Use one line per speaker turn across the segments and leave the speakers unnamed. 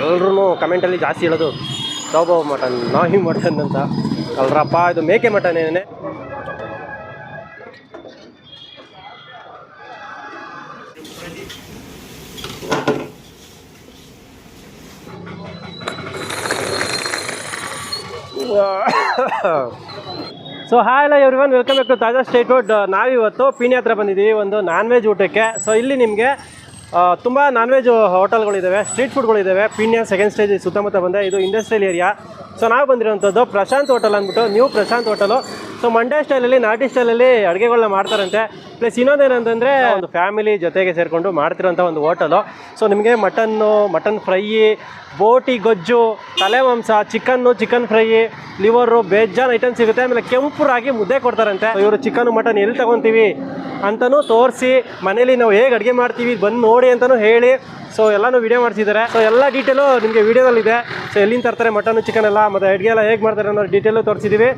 ಎಲ್ಲರೂ ಕಮೆಂಟಲ್ಲಿ ಜಾಸ್ತಿ ಹೇಳೋದು ಕೌಬೋ ಮಟನ್, ನಾಯಿ ಮಟನ್ ಅಂತ. ಅಲ್ರಪ್ಪ, ಇದು ಮೇಕೆ ಮಟನ್ ಏನೇ? ಸೊ ಹಾಯ್ ಎಲ್ಲ every one welcome back to ತಾಜಾ ಸ್ಟೇಟ್ ಫುಡ್ ನಾವಿವತ್ತು ಪೀಣಿ ಹತ್ರ ಬಂದಿದ್ದೀವಿ, ಒಂದು ನಾನ್ ವೆಜ್ ಊಟಕ್ಕೆ. ಸೊ ಇಲ್ಲಿ ನಿಮಗೆ ತುಂಬ ನಾನ್ ವೆಜ್ ಹೋಟೆಲ್ಗಳಿದ್ದಾವೆ ಸ್ಟ್ರೀಟ್ ಫುಡ್ಗಳಿದ್ದಾವೆ ಪೀಣ್ಯ ಸೆಕೆಂಡ್ ಸ್ಟೇಜ್ ಸುತ್ತಮುತ್ತ ಬಂದೆ ಇದು ಇಂಡಸ್ಟ್ರಿಯಲ್ ಏರಿಯಾ ಸೊ ನಾವು ಬಂದಿರೋಂಥದ್ದು. ಪ್ರಶಾಂತ್ ಹೋಟೆಲ್ ಅಂದ್ಬಿಟ್ಟು new Prashant hotel. So Mandya ಸ್ಟೈಲಲ್ಲಿ ನಾಟಿ ಸ್ಟೈಲಲ್ಲಿ ಅಡುಗೆಗಳನ್ನ ಮಾಡ್ತಾರಂತೆ. ಪ್ಲಸ್ ಇನ್ನೊಂದೇನಂತಂದರೆ, ಒಂದು ಫ್ಯಾಮಿಲಿ ಜೊತೆಗೆ ಸೇರಿಕೊಂಡು ಮಾಡ್ತಿರೋಂಥ ಒಂದು ಹೋಟೆಲು. ಸೊ ನಿಮಗೆ ಮಟನ್ನು, ಮಟನ್ ಫ್ರೈ, ಬೋಟಿ, ಗೊಜ್ಜು, ತಲೆ ಮಾಂಸ, ಚಿಕನ್ನು, ಚಿಕನ್ ಫ್ರೈ, ಲಿವರು, ಬೇಜಾನ್ ಐಟಮ್ ಸಿಗುತ್ತೆ. ಆಮೇಲೆ ಕೆಂಪು ರಾಗಿ ಮುದ್ದೆ ಕೊಡ್ತಾರಂತೆ. ಇವರು ಚಿಕನ್, ಮಟನ್ ಎಲ್ಲಿ ತೊಗೊತೀವಿ ಅಂತಲೂ ತೋರಿಸಿ, ಮನೇಲಿ ನಾವು ಹೇಗೆ ಅಡುಗೆ ಮಾಡ್ತೀವಿ ಬಂದು ನೋಡಿ ಅಂತಲೂ ಹೇಳಿ. ಸೊ ಎಲ್ಲನೂ ವಿಡಿಯೋ ಮಾಡಿಸಿದ್ದಾರೆ. ಸೊ ಎಲ್ಲ ಡೀಟೇಲು ನಿಮಗೆ ವಿಡಿಯೋದಲ್ಲಿದೆ ಸೊ ಎಲ್ಲಿಂದ ತರ್ತಾರೆ ಮಟನ್, ಚಿಕನ್ ಎಲ್ಲ ಮತ್ತು ಅಡುಗೆ ಎಲ್ಲ ಹೇಗೆ ಮಾಡ್ತಾರೆ ಅನ್ನೋ ಡೀಟೇಲು ತೋರಿಸಿದ್ದೀವಿ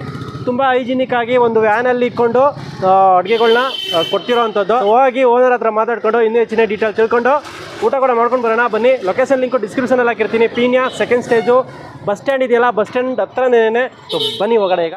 ತುಂಬ ಹೈಜಿನಿಕ್ ಆಗಿ ಒಂದು ವ್ಯಾನಲ್ಲಿ ಇಟ್ಕೊಂಡು ಅಡುಗೆಗಳನ್ನ ಕೊಡ್ತಿರೋ ಅಂಥದ್ದು ಹೋಗಿ ಓನರ್ ಹತ್ರ ಮಾತಾಡ್ಕೊಂಡು ಇನ್ನೂ ಹೆಚ್ಚಿನ ಡೀಟೇಲ್ ತಿಳ್ಕೊಂಡು ಊಟ ಕೂಡ ಮಾಡ್ಕೊಂಡು ಬರೋಣ. ಬನ್ನಿ ಲೊಕೇಶನ್ ಲಿಂಕು ಡಿಸ್ಕ್ರಿಪ್ಷನಲ್ಲಿ ಹಾಕಿರ್ತೀನಿ. Peenya second stage bus stand ಇದೆಯಲ್ಲ ಬಸ್ ಸ್ಟ್ಯಾಂಡ್ ಹತ್ರನೇ ಸೊ ಬನ್ನಿ ಹೋಗೋಣ ಈಗ.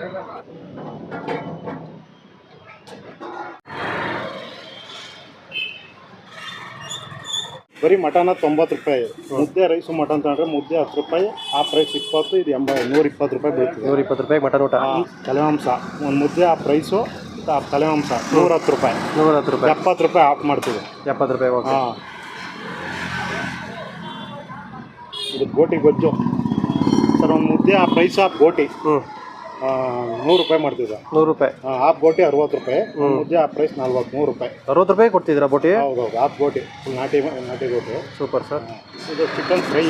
ಬರೀ ಮಟನ ತೊಂಬತ್ತು ರೂಪಾಯಿ. ಮುದ್ದೆ ರೈಸು ಮಟನ್ ತಗೊಂಡ್ರೆ ಮುದ್ದೆ ಹತ್ತು ರೂಪಾಯಿ ಆ ಪ್ರೈಸ್ ಇಪ್ಪತ್ತು ಇದು ಎಂಬ ನೂರ ಇಪ್ಪತ್ತು ರೂಪಾಯಿ ಬೀಳ್ತದೆ.
ನೂರ ಇಪ್ಪತ್ತು ರೂಪಾಯಿ ಮಟನ್ ಊಟ.
ಆ, ತಲೆಮಾಂಸ. ಒಂದು ಮುದ್ದೆ ಆ ಪ್ರೈಸು ಆ ತಲೆಮಾಂಸ. ನೂರ ಹತ್ತು ರೂಪಾಯಿ.
ನೂರ ಹತ್ತು ರೂಪಾಯಿ.
ಎಪ್ಪತ್ತು ರೂಪಾಯಿ ಆಫ್ ಮಾಡ್ತೀವಿ.
ಎಪ್ಪತ್ತು ರೂಪಾಯಿ
ಹಾಂ. ಇದು ಗೋಟಿ ಗೊಜ್ಜು. ಸರ್ ಒಂದು ಮುದ್ದೆ ಆ ಪ್ರೈಸ್ ಆಫ್ ಗೋಟಿ.
ಹ್ಞೂ
ನೂರು ರೂಪಾಯಿ ಮಾಡ್ತಿದ್ದೆ.
ನೂರು ರೂಪಾಯಿ.
ಹಾಫ್ ಗೋಟಿ ಅರವತ್ತು ರೂಪಾಯಿ. ಮುದ್ದೆ ಆ ಪ್ರೈಸ್ ನಲ್ವತ್ತ್ಮೂರು ರೂಪಾಯಿ.
ಅರವತ್ತು ರೂಪಾಯಿ ಕೊಡ್ತಿದ್ದೀರಾ ಬೋಟಿ?
ಹೌದೌದು ಹಾಫ್ ಗೋಟಿ ನಾಟಿ ನಾಟಿ ಗೋಟಿ
ಸೂಪರ್ ಸರ್.
ಇದು chicken fry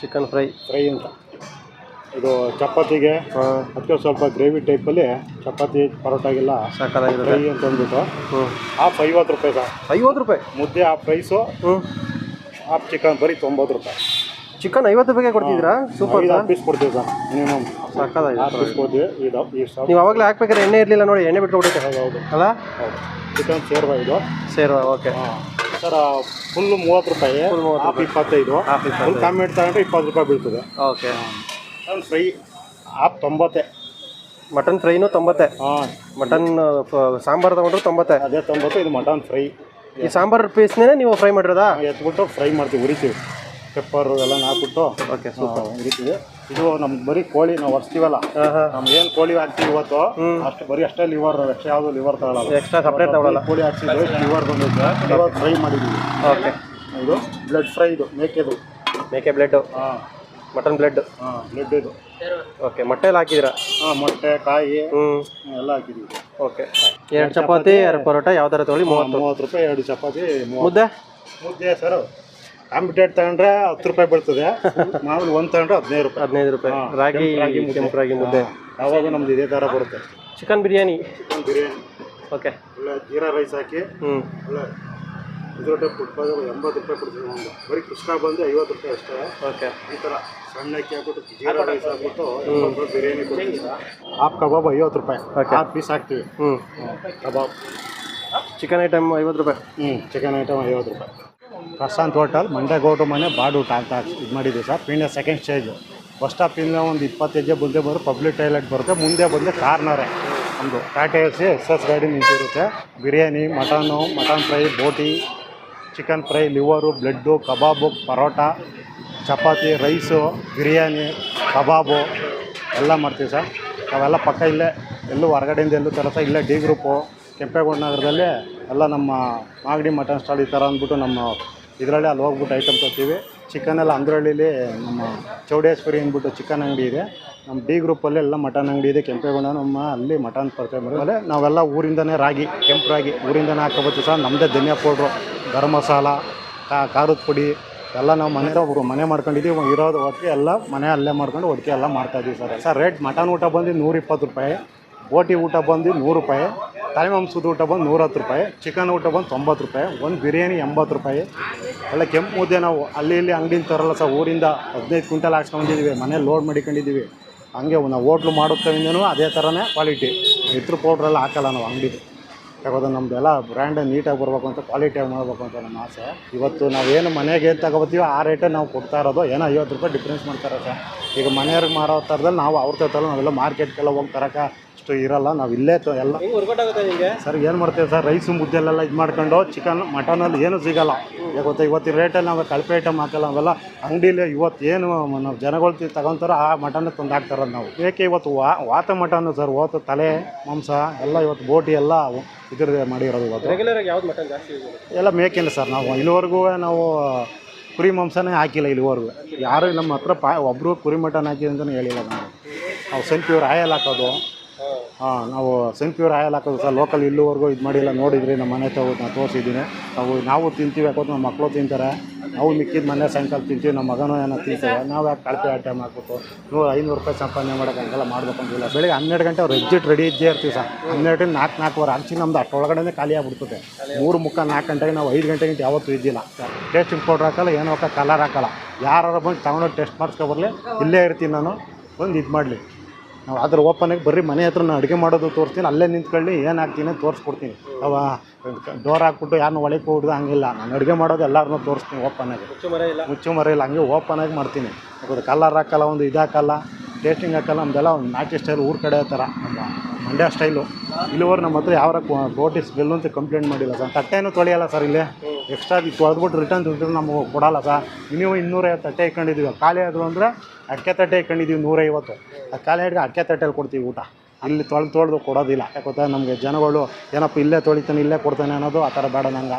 chicken fry
fry ಅಂತ. ಇದು ಚಪಾತಿಗೆ ಅದಕ್ಕೆ ಸ್ವಲ್ಪ ಗ್ರೇವಿ ಟೈಪಲ್ಲಿ ಚಪಾತಿ ಪರೋಟಾಗೆಲ್ಲ
ಸಾಕಾಗಿರುತ್ತೆ
ಫ್ರೈ ಅಂತ ಅಂದ್ಬಿಟ್ಟು.
ಹ್ಞೂ
ಹಾಫ್ ಐವತ್ತು ರೂಪಾಯಿ ಸರ್.
ಐವತ್ತು ರೂಪಾಯಿ?
ಮುದ್ದೆ ಆ ಪ್ರೈಸು
ಹ್ಞೂ
ಹಾಫ್ ಚಿಕನ್ ಬರೀ ತೊಂಬತ್ತು ರೂಪಾಯಿ.
ಚಿಕನ್ ಐವತ್ತು ರೂಪಾಯಿಗೆ ಕೊಡ್ತಿದ್ರಾ ಸೂಪರ್
ಐದು ಪೀಸ್ ಕೊಡ್ತೀವಿ ಸರ್ ಮಿನಿಮಮ್ ಆರು
ಸಾಕಾಗಿದೆ
ಪೀಸ್ ಕೊಡ್ತೀವಿ ಇದು ಈ
ನೀವು ಅವಾಗಲೇ ಹಾಕ್ಬೇಕಾದ್ರೆ ಎಣ್ಣೆ ಇರಲಿಲ್ಲ ನೋಡಿ ಎಣ್ಣೆ ಬಿಟ್ಟು
ಹೌದು ಹೌದು.
ಅಲ್ಲ?
ಹೌದು. ಚಿಕನ್ ಸೇರ್ವ ಇದು.
ಸೇರುವ ಓಕೆ
ಸರ್ ಫುಲ್ಲು ಮೂವತ್ತು ರೂಪಾಯಿ ಹಾಫ್ ಇಪ್ಪತ್ತೈದು. ಫುಲ್ ಕಾಮೆಂಟ್ ತಗೊಂಡ್ರೆ ಇಪ್ಪತ್ತು ರೂಪಾಯಿ ಬೀಳ್ತದೆ.
ಓಕೆ
ಫ್ರೈ ಹಾಫ್ ತೊಂಬತ್ತೆ.
ಮಟನ್ ಫ್ರೈನು ತೊಂಬತ್ತೆ.
ಹಾಂ.
ಮಟನ್ ಸಾಂಬಾರು ತೊಗೊಂಡ್ರು ತೊಂಬತ್ತೆ.
ಅದೇ ತೊಂಬತ್ತು ಇದು ಮಟನ್ ಫ್ರೈ
ಈ ಸಾಂಬಾರು ಪೀಸ್ನೇ ನೀವು ಫ್ರೈ ಮಾಡಿರೋದಾ?
ಎತ್ಬಿಟ್ಟು ಫ್ರೈ ಮಾಡ್ತೀವಿ ಉರಿತೀವಿ ಪೆಪ್ಪರು ಎಲ್ಲ ಹಾಕ್ಬಿಟ್ಟು
ಓಕೆ
ಉರಿತೀವಿ ಇದು ನಮ್ಗೆ ಬರೀ ಕೋಳಿ ನಾವು
ಹಾಂ
ನಮ್ಗೆ ಏನು ಕೋಳಿ ಹಾಕ್ತೀವಿ ಇವತ್ತು ಅಷ್ಟು ಬರೀ ಅಷ್ಟೇ ಲಿವರ್ ಅಷ್ಟೇ ಯಾವುದು ಲಿವರ್ ತಗೊಳ್ಳಲ್ಲ
ಎಕ್ಸ್ಟ್ರಾ ಸಪ್ರೇಟ್ ತಗೊಳ್ಳಲ್ಲ
ಕೋಳಿ ಹಾಕ್ಸಿದ್ವಿ ಲಿವರ್ ಬಂದಿದ್ದೆ ಲಿವರ್ ಫ್ರೈ ಮಾಡಿದೀವಿ.
ಓಕೆ
ಇದು ಬ್ಲಡ್ ಫ್ರೈ ಇದು ಮೇಕೆದು
ಮೇಕೆ ಬ್ಲಡ್
ಹಾಂ.
ಮಟನ್ ಬ್ಲಡ್
ಹಾಂ ಬ್ಲಡ್ ಇದು.
ಓಕೆ ಮೊಟ್ಟೆಲ್ಲ ಹಾಕಿದಿರಾ
ಹಾಂ ಮೊಟ್ಟೆ ಕಾಯಿ ಎಲ್ಲ ಹಾಕಿದ್ದೀವಿ.
ಓಕೆ ಎರಡು ಚಪಾತಿ ಎರಡು ಪರೋಟ ಯಾವ ಥರ ತೊಗೊಳ್ಳಿ ಮೂವತ್ತು.
ಮೂವತ್ತು ರೂಪಾಯಿ ಎರಡು ಚಪಾತಿ
ಮುದ್ದೆ?
ಮುದ್ದೆ ಸರ್. ಕಾಂಪಿಟೇಟ್ ತಗೊಂಡ್ರೆ ಹತ್ತು ರೂಪಾಯಿ ಬೀಳ್ತದೆ. ಮಾಮೂಲಿ ಒಂದು ತಗೊಂಡ್ರೆ ಹದಿನೈದು ರೂಪಾಯಿ.
ಹದಿನೈದು ರೂಪಾಯಿ.
ಹಾ,
ರಾಗಿ
ಕೆಂಪು ರಾಗಿ ಮುದ್ದೆ.
ಕೆಂಪು ರಾಗಿ ಮುದ್ದೆ.
ಯಾವಾಗ ನಮ್ದು ಇದೇ ಥರ ಬರುತ್ತೆ.
Chicken biryani.
Chicken biryani.
Okay.
ಒಳ್ಳೆ ಜೀರಾ ರೈಸ್ ಹಾಕಿ.
ಹ್ಞೂ
ಒಳ್ಳೆ ಇದ್ರೊಟ್ಟೆ ಫುಟ್ಬಾಲ್ ಎಂಬತ್ತು ರೂಪಾಯಿ ಕೊಡ್ತೀವಿ ಒಂದು ಬರೀ ಕೃಷ್ಣ ಬಂದು ಐವತ್ತು ರೂಪಾಯಿ ಅಷ್ಟೇ.
ಓಕೆ.
ಈ ಥರ ಸಣ್ಣ ಅಕ್ಕಿ ಹಾಕ್ಬಿಟ್ಟು ಜೀರಾ ರೈಸ್ ಹಾಕ್ಬಿಟ್ಟು ಎಂಬತ್ತು ರೂಪಾಯಿ ಬಿರಿಯಾನಿ ಕೊಡ್ತೀವಿ. ಹಾಫ್ ಕಬಾಬ್ ಐವತ್ತು ರೂಪಾಯಿ.
ಓಕೆ.
ಹಾಫ್ ಪೀಸ್ ಹಾಕ್ತೀವಿ.
ಹ್ಞೂ
ಕಬಾಬ್.
ಚಿಕನ್ ಐಟಮ್ ಐವತ್ತು ರೂಪಾಯಿ.
ಹ್ಞೂ ಚಿಕನ್ ಐಟಮ್ ಐವತ್ತು ರೂಪಾಯಿ. ಪ್ರಶಾಂತ್ ಹೋಟೆಲ್, ಮಂಡ್ಯ ಗೋಟು ಮನೆ ಬಾಡು ಅಂತ ಇದು ಮಾಡಿದ್ದೀವಿ ಸರ್. ಪಿಂಡ ಸೆಕೆಂಡ್ ಸ್ಟೇಜು ಬಸ್ ಸ್ಟಾಪಿಂದ ಒಂದು ಇಪ್ಪತ್ತು ಹೆಜ್ಜೆ ಮುಂದೆ ಬಂದರೆ ಪಬ್ಲಿಕ್ ಟಾಯ್ಲೆಟ್ ಬರುತ್ತೆ. ಮುಂದೆ ಬಂದರೆ ಕಾರ್ನರೇ ಒಂದು ಟಾಟಾ ಎಸ್ ಎಸ್ ಎಸ್ ಗಾಡಿ ನಿಂತಿರುತ್ತೆ. ಬಿರಿಯಾನಿ, ಮಟನು, ಮಟನ್ ಫ್ರೈ, ಬೋಟಿ ಚಿಕನ್ ಫ್ರೈ ಲಿವರು ಬ್ಲೆಡ್ಡು ಕಬಾಬು, ಪರೋಟ, ಚಪಾತಿ ರೈಸು ಬಿರಿಯಾನಿ, ಕಬಾಬು ಎಲ್ಲ ಮಾಡ್ತೀವಿ ಸರ್. ಅವೆಲ್ಲ ಪಕ್ಕ ಇಲ್ಲೇ ಎಲ್ಲೂ ಹೊರಗಡೆಯಿಂದ ಎಲ್ಲೂ ತರಸ ಇಲ್ಲೇ. ಡಿ ಗ್ರೂಪು ಕೆಂಪೇಗೌಡ ನಗರದಲ್ಲಿ ಎಲ್ಲ ನಮ್ಮ ಮಾಗಡಿ ಮಟನ್ ಸ್ಟಾಲ್ ಈ ಥರ ಅಂದ್ಬಿಟ್ಟು ನಮ್ಮ ಇದರಲ್ಲಿ ಅಲ್ಲಿ ಹೋಗ್ಬಿಟ್ಟು ಐಟಮ್ ತರ್ತೀವಿ. ಚಿಕನ್ ಎಲ್ಲ ಅಂದ್ರಳ್ಳಿಲಿ ನಮ್ಮ ಚೌಡೇಶ್ವರಿ ಅಂದ್ಬಿಟ್ಟು ಚಿಕನ್ ಅಂಗಡಿ ಇದೆ. ನಮ್ಮ ಡಿ ಗ್ರೂಪಲ್ಲಿ ಎಲ್ಲ ಮಟನ್ ಅಂಗಡಿ ಇದೆ. ಕೆಂಪೇಗೌಡ ನಮ್ಮ ಅಲ್ಲಿ ಮಟನ್ ಪರ್ಚೇಸ್ ಆಮೇಲೆ ನಾವೆಲ್ಲ ಊರಿಂದನೇ ರಾಗಿ, ಕೆಂಪು ರಾಗಿ ಊರಿಂದನೇ ಹಾಕೋಬೋದು ಸರ್. ನಮ್ಮದೇ ಧನಿಯಾ ಪೌಡ್ರು, ಗರಂ ಮಸಾಲ ಖಾರದ ಪುಡಿ ಎಲ್ಲ ನಾವು ಮನೆ ಒಬ್ಬರು ಮನೆ ಮಾಡ್ಕೊಂಡಿದ್ದೀವಿ. ಇರೋದು ಒಟ್ಟಿಗೆ ಎಲ್ಲ ಮನೆ ಅಲ್ಲೇ ಮಾಡ್ಕೊಂಡು ಒಟ್ಟಿಗೆ ಎಲ್ಲ ಮಾಡ್ತಾಯಿದ್ದೀವಿ ಸರ್. ಸರ್ ರೇಟ್ ಮಟನ್ ಊಟ ಬಂದು ನೂರಿಪ್ಪತ್ತು ರೂಪಾಯಿ. ಬೋಟಿ ಊಟ ಬಂದು ನೂರು ರೂಪಾಯಿ ತಲೆ ಮಾಂಸದ ಊಟ ಬಂದು ನೂರತ್ತು ರೂಪಾಯಿ, ಚಿಕನ್ ಊಟ ಬಂದು ತೊಂಬತ್ತು ರೂಪಾಯಿ, ಒಂದು ಬಿರಿಯಾನಿ ಎಂಬತ್ತು ರೂಪಾಯಿ. ಎಲ್ಲ ಕೆಂಪು ಮುದ್ದೆ ನಾವು ಅಲ್ಲಿ ಇಲ್ಲಿ ಅಂಗಡಿನ ತರಲ್ಲ ಸರ್, ಊರಿಂದ ಹದಿನೈದು ಕ್ವಿಂಟಲ್ ಹಾಕ್ಸ್ಕೊಂಡಿದ್ದೀವಿ ಮನೇಲಿ ಲೋಡ್ ಮಾಡಿಕೊಂಡಿದ್ದೀವಿ. ಹಾಗೆ ನಾವು ಹೋಟ್ಲು ಮಾಡೋದ್ರಿಂದನೂ ಅದೇ ಥರನೇ ಕ್ವಾಲಿಟಿ ಇದ್ರ ಪೌಡ್ರೆಲ್ಲ ಹಾಕಲ್ಲ ನಾವು ಅಂಗಡಿದು ಯಾಕಂದ್ರೆ ನಮ್ಮದೆಲ್ಲ ಬ್ರ್ಯಾಂಡ್ ನೀಟಾಗಿ ಬರಬೇಕು ಅಂತ ಕ್ವಾಲಿಟಿಯಾಗಿ ಮಾಡಬೇಕು ಅಂತ ನಮ್ಮ ಆಸೆ. ಇವತ್ತು ನಾವೇನು ಮನೆಗೆ ಏನು ತಗೋಬತ್ತೀವೋ ಆ ರೇಟೇ ನಾವು ಕೊಡ್ತಾ ಇರೋದು. ಏನೋ ಐವತ್ತು ರೂಪಾಯಿ ಡಿಫ್ರೆನ್ಸ್ ಮಾಡ್ತಾರೆ ಸರ್. ಈಗ ಮನೆಯವ್ರಿಗೆ ಮಾರೋ ಥರದಲ್ಲಿ ನಾವು ಅವ್ರ ತಗೊಳ್ಳ ನಾವೆಲ್ಲ ಮಾರ್ಕೆಟ್ಗೆಲ್ಲ ಹೋಗಿ ತರಕ ಅಷ್ಟು ಇರಲ್ಲ ನಾವು ಇಲ್ಲೇ ತ ಎಲ್ಲ ಸರ್ ಏನು ಮಾಡ್ತೇವೆ ಸರ್ ರೈಸು ಮುದ್ದೆಲ್ಲ ಇದು ಮಾಡ್ಕೊಂಡು ಚಿಕನ್ ಮಟನಲ್ಲಿ ಏನೂ ಸಿಗಲ್ಲ. ಈಗ ಗೊತ್ತಾ ಇವತ್ತಿನ ರೇಟಲ್ಲಿ ನಾವು ಕಳಪೆ ಐಟಮ್ ಹಾಕಲ್ಲ ಅವೆಲ್ಲ ಅಂಗಡಿಲಿ ಇವತ್ತು ಏನು ನಾವು ಜನಗಳು ತಿ- ತಗೊಂತಾರೋ ಆ ಮಟನ್ ತಂದು ಹಾಕ್ತಾರದು ನಾವು. ಏಕೆ ಇವತ್ತು ವಾ ವಾತ ಮಟನ್ ಸರ್ ಓತ ತಲೆ ಮಾಂಸ ಎಲ್ಲ ಇವತ್ತು ಬೋಟಿ ಎಲ್ಲ ಇದ್ರ ಮಾಡಿರೋದು ಇವತ್ತು.
ರೆಗ್ಯುಲರ್ ಆಗಿ ಯಾವ್ದು ಮಟನ್ ಜಾಸ್ತಿ use ಮಾಡೋದು?
ಎಲ್ಲ ಮೇಕೆಲ್ಲ ಸರ್ ನಾವು ಇಲ್ಲಿವರೆಗೂ ನಾವು ಕುರಿ ಮಾಂಸನೇ ಹಾಕಿಲ್ಲ ಇಲ್ಲಿವರೆಗೂ. ಯಾರು ನಮ್ಮ ಹತ್ರ ಪಾ ಒಬ್ಬರು ಕುರಿ ಮಟನ್ ಹಾಕಿ ಅಂತಲೂ ಹೇಳಿಲ್ಲ ನಾವು ನಾವು ಪ್ಯೂರ್ ಆಯಲ್ ಹಾಕೋದು. ಹಾಂ, ನಾವು ಸೆನ್ ಪ್ಯೂರ್ ಆಯಲ್ ಹಾಕೋದು ಸರ್. ಲೋಕಲ್ ಇಲ್ಲಿವರೆಗೂ ಇದು ಮಾಡಿಲ್ಲ. ನೋಡಿದ್ರಿ ನಮ್ಮ ಮನೆ ತಗೋ ನಾನು ತೋರಿಸಿದ್ದೀನಿ. ನಾವು ನಾವು ತಿಂತೀವಿ ಯಾಕೋದು ನಮ್ಮ ಮಕ್ಕಳು ತಿಂತಾರೆ. ನಾವು ಮಿಕ್ಕಿದ ಮನೆ ಸಾಯಂಕಾಲ ತಿಂತೀವಿ ನಮ್ಮ ಮಗನೂ ಏನೋ ತಿಂತಾರೆ. ನಾವು ಯಾಕೆ ಕಳಪೆ ಐಟಮ್ ಹಾಕ್ಬಿಟ್ಟು ನೂರು ಐನೂರು ರೂಪಾಯಿ ಸಂಪಾದನೆ ಮಾಡೋಕೆ ಹಂಗೆಲ್ಲ ಮಾಡ್ಬೇಕು ಅಂತಿಲ್ಲ ಬೆಳಿಗ್ಗೆ ಹನ್ನೆರಡು ಗಂಟೆ ಅವ್ರು ಎಕ್ಸಿಟ್ ರೆಡಿ ಇದ್ದೇ ಇರ್ತೀವಿ ಸರ್. ಹನ್ನೆರಡು ನಾಲ್ಕು ನಾಲ್ಕುವರೆ ಹಂಚಿ ನಮ್ದು ಅಷ್ಟೊಳಗಡೆ ಖಾಲಿ ಆಗ್ಬಿಡ್ತದೆ. ಮೂರು ಮುಖ ನಾಲ್ಕು ಗಂಟೆಗೆ ನಾವು ಐದು ಗಂಟೆಗೆ ಗಂಟೆ ಯಾವತ್ತೂ ಇದ್ದಿಲ್ಲ. ಟೇಸ್ಟಿಂಗ್ ಪೌಡ್ರ್ ಹಾಕಲ್ಲ, ಏನೋ ಕಲರ್ ಹಾಕಲ್ಲ. ಯಾರು ಬಂದು ತಗೊಂಡೋಗಿ ಟೆಸ್ಟ್ ಮಾಡಿಸ್ಕೊಬರ್ಲಿ ಇಲ್ಲೇ ಇರ್ತೀನಿ ನಾನು. ಬಂದು ಇದು ಮಾಡಲಿ. ನಾವು ಅದ್ರ ಓಪನಾಗಿ ಬರ್ರಿ ಮನೆ ಹತ್ರ ನಾನು ಅಡುಗೆ ಮಾಡೋದು ತೋರಿಸ್ತೀನಿ ಅಲ್ಲೇ ನಿಂತ್ಕೊಳ್ಳಿ ಏನು ಹಾಕ್ತೀನಿ ತೋರಿಸ್ಕೊಡ್ತೀನಿ. ಅವ ಡೋರ್ ಹಾಕ್ಬಿಟ್ಟು ಯಾರನ್ನೂ ಒಳಗೆ ಹೋಗ್ದು ಹಂಗಿಲ್ಲ. ನಾನು ಅಡುಗೆ ಮಾಡೋದು ಎಲ್ಲರನ್ನೂ ತೋರಿಸ್ತೀನಿ ಓಪನಾಗಿ
ಮುಚ್ಚು ಮರ ಇಲ್ಲ.
ಮುಚ್ಚು ಮರ ಇಲ್ಲ ಹಂಗೆ ಓಪನಾಗಿ ಮಾಡ್ತೀನಿ. ಅದು ಕಲರ್ ಹಾಕಲ್ಲ ಒಂದು ಇದು ಹಾಕಲ್ಲ ಟೇಸ್ಟಿಂಗ್ ಹಾಕಲ್ಲ ನಮ್ದೆಲ್ಲ ಒಂದು ನಾಟಿ ಸ್ಟೈಲ್ ಊರ ಕಡೆ ಥರ ನಮ್ಮ ಮಂಡ್ಯ ಸ್ಟೈಲು. ಇಲ್ಲಿವರೆಗೆ ನಮ್ಮ ಹತ್ರ ಯಾವ ನೋಟಿಸ್ ಬಿಲ್ಲು ಅಂತ ಕಂಪ್ಲೇಂಟ್ ಮಾಡಿಲ್ಲ ಸರ್. ತಟ್ಟೆನೂ ತೊಳೆಯಲ್ಲ ಸರ್ ಇಲ್ಲಿ. ಎಕ್ಸ್ಟ್ರಾ ತೊಳೆದ್ಬಿಟ್ಟು ರಿಟರ್ನ್ ದುಡ್ಡು ನಮಗೆ ಕೊಡಲ್ಲ ಸರ್. ಮಿನಿಮಮ್ ಇನ್ನೂರೈವತ್ತು ತಟ್ಟೆ ಇಟ್ಕೊಂಡಿದ್ದೀವಿ. ಖಾಲಿ ಆದರು ಅಂದರೆ ಅಕ್ಕೆ ತಟ್ಟೆ ಇಟ್ಕೊಂಡಿದ್ದೀವಿ ನೂರೈವತ್ತು. ಅದು ಖಾಲಿ ಹಿಡಿದು ಅಕ್ಕೆ ತಟ್ಟೆಲಿ ಕೊಡ್ತೀವಿ ಊಟ. ಇಲ್ಲಿ ತೊಳೆದು ತೊಳೆದು ಕೊಡೋದಿಲ್ಲ. ಯಾಕೊತ್ತಾ ನಮಗೆ ಜನಗಳು ಏನಪ್ಪ ಇಲ್ಲೇ ತೊಳಿತಾನೆ, ಇಲ್ಲೇ ಕೊಡ್ತಾನೆ ಅನ್ನೋದು ಆ ಥರ ಬೇಡ ನಂಗೆ.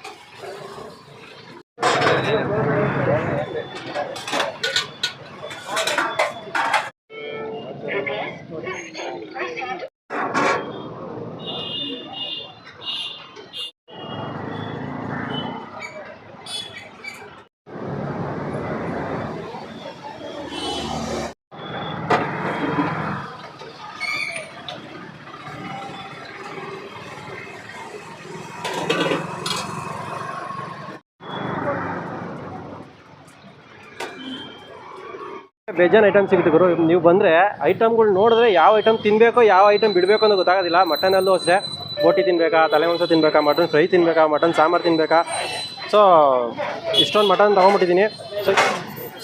Thank you.
ಬೇಜಾನ್ ಐಟಮ್ ಸಿಗುತ್ತೆ ಗುರು. ನೀವು ಬಂದರೆ ಐಟಮ್ಗಳು ನೋಡಿದ್ರೆ ಯಾವ ಐಟಮ್ ತಿನ್ಬೇಕು, ಯಾವ ಐಟಮ್ ಬಿಡಬೇಕು ಅನ್ನೋ ಗೊತ್ತಾಗೋದಿಲ್ಲ. ಮಟನಲ್ಲೂ ಅಷ್ಟೇ. ಬೋಟಿ ತಿನ್ನಬೇಕಾ ತಲೆ ಮಾಂಸ ತಿನ್ನಬೇಕಾ ಮಟನ್ ಫ್ರೈ ತಿನ್ನಬೇಕಾ ಮಟನ್ ಸಾಂಬಾರು ತಿನ್ನಬೇಕಾ ಸೊ ಇಷ್ಟೊಂದು ಮಟನ್ ತೊಗೊಂಬಿಟ್ಟಿದ್ದೀನಿ ಸೊ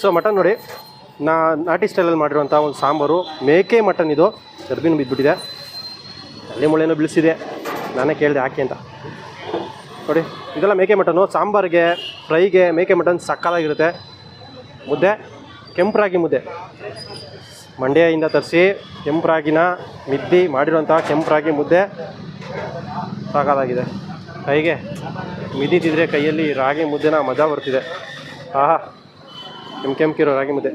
ಸೊ ಮಟನ್ ನೋಡಿ, ನಾ ನಾಟಿ ಸ್ಟೈಲಲ್ಲಿ ಮಾಡಿರುವಂಥ ಒಂದು ಸಾಂಬಾರು. ಮೇಕೆ ಮಟನ್ ಇದು. ಚರ್ಬಿನೂ ಬಿದ್ದುಬಿಟ್ಟಿದೆ ಅಲ್ಲಿ ಮುಳೆನೂ ಬಿಳಿಸಿದೆ ನಾನೇ ಕೇಳಿದೆ ಹಾಕಿ ಅಂತ. ನೋಡಿ, ಇದೆಲ್ಲ ಮೇಕೆ ಮಟನು ಸಾಂಬಾರಿಗೆ ಫ್ರೈಗೆ ಮೇಕೆ ಮಟನ್ ಸಕ್ಕಲಾಗಿರುತ್ತೆ ಮುದ್ದೆ. ಕೆಂಪು ರಾಗಿ ಮುದ್ದೆ. ಮಂಡ್ಯದಿಂದ ತರಿಸಿ ಕೆಂಪು ರಾಗಿನ ಮಿದ್ದಿ ಮಾಡಿರುವಂತಹ ಕೆಂಪು ರಾಗಿ ಮುದ್ದೆ ಸಾಕಾಗಿದೆ ಕೈಗೆ ಮಿದಿದ್ದಿದ್ರೆ ಕೈಯಲ್ಲಿ ರಾಗಿ ಮುದ್ದೆನ ಮಜಾ ಬರ್ತಿದೆ. ಆಹಾ, ಕೆಂಪು ಕೆಂಪಿರೋ ರಾಗಿ ಮುದ್ದೆ.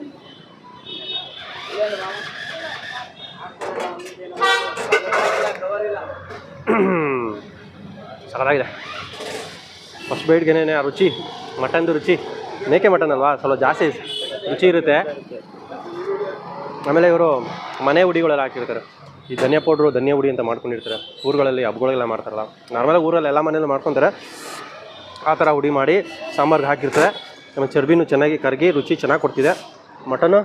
ಸಾಕಾಗಿದೆ ಫಸ್ಟ್ ಬೈಟ್ಗೆನೇ ಆ ರುಚಿ, ಮಟನ್ದು ರುಚಿ. ಮೇಕೆ ಮಟನ್ ಅಲ್ವಾ? ಸ್ವಲ್ಪ ಜಾಸ್ತಿ ರುಚಿ ಇರುತ್ತೆ. ಆಮೇಲೆ ಇವರು ಮನೆ ಹುಡಿಗಳೆಲ್ಲ ಹಾಕಿರ್ತಾರೆ. ಈ ಧನಿಯಾ ಪೌಡ್ರು, ಧನಿಯಾ ಹುಡಿ ಅಂತ ಮಾಡ್ಕೊಂಡಿರ್ತಾರೆ. ಊರುಗಳಲ್ಲಿ ಹಬ್ಬಗಳೆಲ್ಲ ಮಾಡ್ತಾರಲ್ಲ. ನಾರ್ಮಲ್ ಊರಲ್ಲಿ ಎಲ್ಲ ಮನೇಲಿ ಮಾಡ್ಕೊತಾರೆ. ಆ ಥರ ಹುಡಿ ಮಾಡಿ ಸಾಂಬಾರ್ಗೆ ಹಾಕಿರ್ತಾರೆ. ಆಮೇಲೆ ಚರ್ಬಿನೂ ಚೆನ್ನಾಗಿ ಕರಗಿ ರುಚಿ ಚೆನ್ನಾಗಿ ಕೊಡ್ತಿದೆ. ಮಟನು